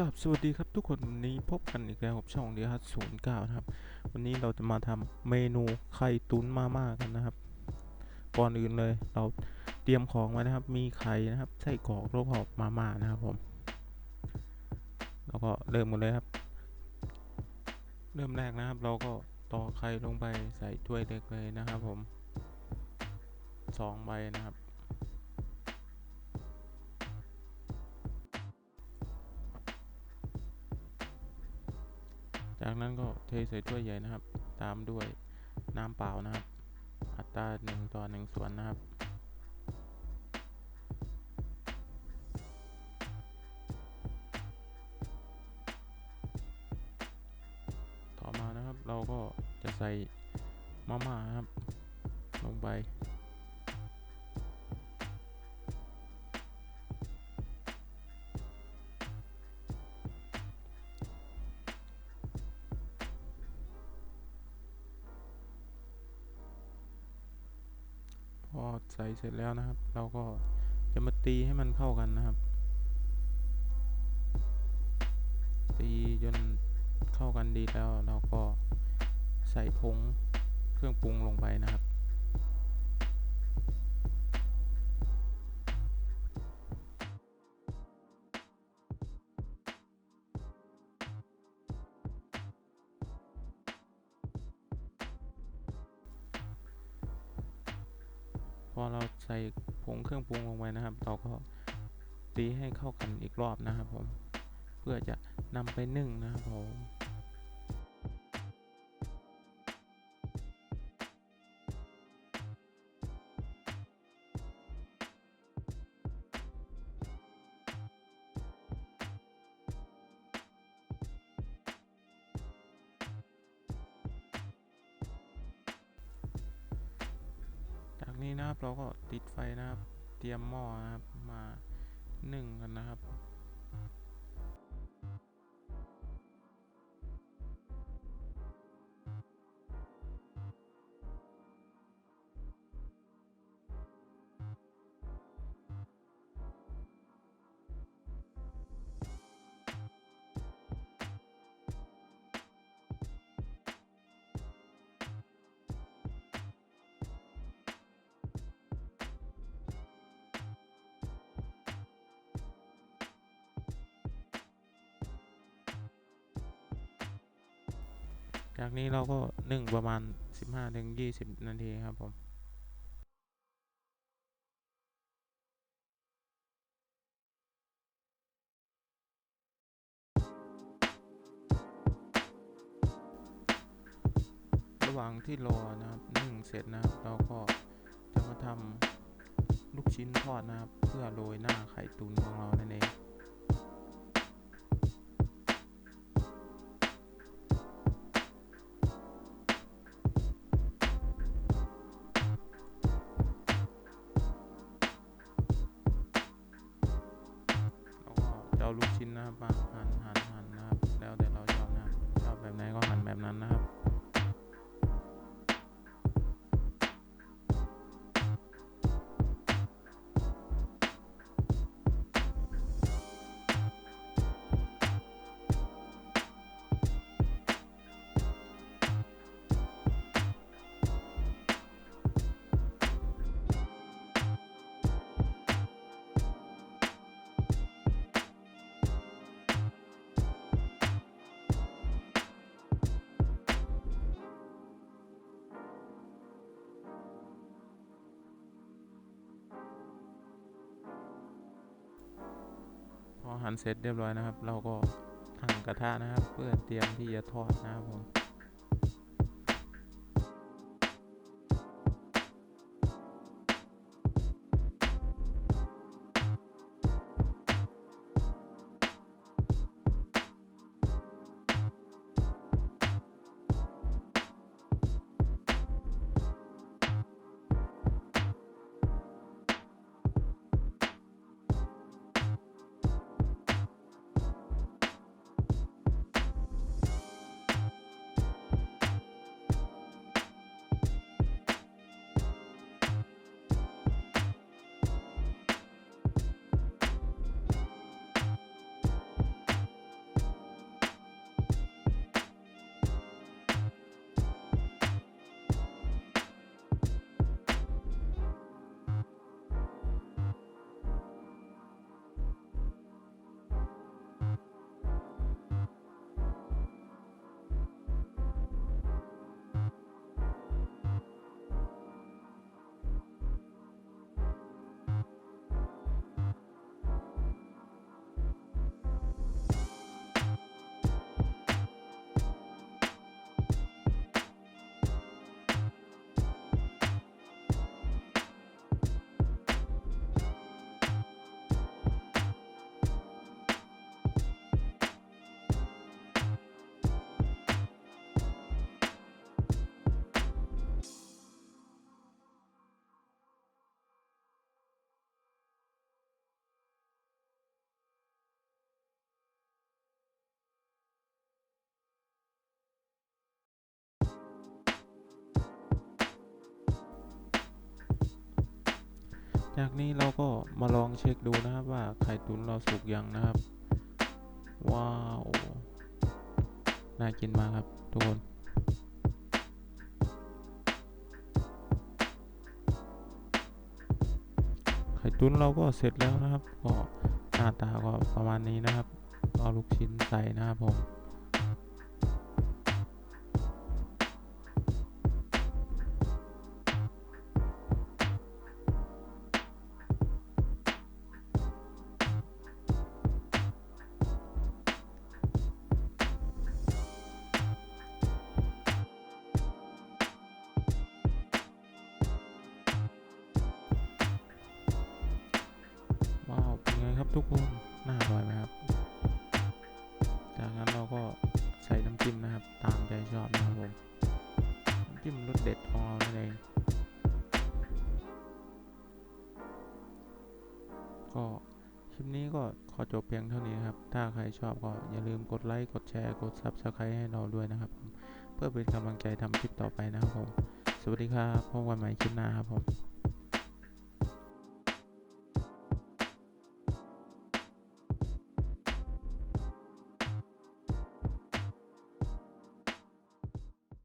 กับสวัสดีครับทุกคนวันนี้พบกันอีกแล้วกับช่องเดียฮัทศูนย์เก้านะครับ วันนี้เราจะมาทำเมนูไข่ตุ๋นมาม่ากันนะครับ ก่อนอื่นเลยเราเตรียมของไว้นะครับ มีไข่นะครับไส้กรอกแล้วก็มาม่านะครับผมแล้วก็เริ่มกันเลยครับ เริ่มแรกนะครับ เราก็ตอกไข่ลงไปใส่ถ้วยเล็กเลยนะครับผมสองใบนะครับ จากนั้นก็เทใส่ถ้วยใหญ่นะครับ ตามด้วยน้ำเปล่านะครับ อัตราหนึ่งต่อหนึ่งส่วนนะครับ ต่อมานะครับเราก็จะใส่มาม่านะครับ ลงไป ใส่เสร็จแล้วนะครับ เราก็จะมาตีให้มันเข้ากันนะครับ ตีจนเข้ากันดีแล้วเราก็ใส่ผงเครื่องปรุงลงไปนะครับ อเราใส่ผงเครื่องปรุงลงไปนะครับ เราก็ตีให้เข้ากันอีกรอบนะครับผม เพื่อจะนำไปนึ่งนะครับผม นี้นะครับเราก็ติดไฟนะครับ เตรียมหม้อนะครับมานึ่งกันนะครับ จากนี้เราก็นึ่งประมาณ 15-20 นาทีครับผมระหว่างที่รอนะครับนึ่งเสร็จนะครับ เราก็จะมาทำลูกชิ้นทอดนะครับ เพื่อโรยหน้าไข่ตุ๋นของเรานั่นเอง ชิ้นนะครับหั่นหั่นหั่นนะครับแล้วแต่เราชอบนะชอบแบบไหนก็หั่นแบบนั้นนะครับ พอหั่นเสร็จเรียบร้อยนะครับ เราก็หั่นกระทะนะครับ เพื่อเตรียมที่จะทอดนะครับผม จากนี้เราก็มาลองเช็คดูนะครับว่าไข่ตุ๋นเราสุกยังนะครับ ว้าว น่ากินมากครับทุกคนไข่ตุ๋นเราก็เสร็จแล้วนะครับ ก็หน้าตาก็ประมาณนี้นะครับเอาลูกชิ้นใส่นะครับผม ทุกคนน่าอร่อยไหมครับจากนั้นเราก็ใส่น้ำจิ้มนะครับ ตามใจชอบนะครับผมน้ำจิ้มรสเด็ดของเรานั่นเองก็คลิปนี้ก็ขอจบเพียงเท่านี้นครับ ถ้าใครชอบก็อย่าลืมกดไลค์ กดแชร์ กด Subscribe ให้เราด้วยนะครับ เพื่อเป็นกำลังใจทำคลิปต่อไปนะครับผม สวัสดีครับ พบกันใหม่คลิปหน้าครับผม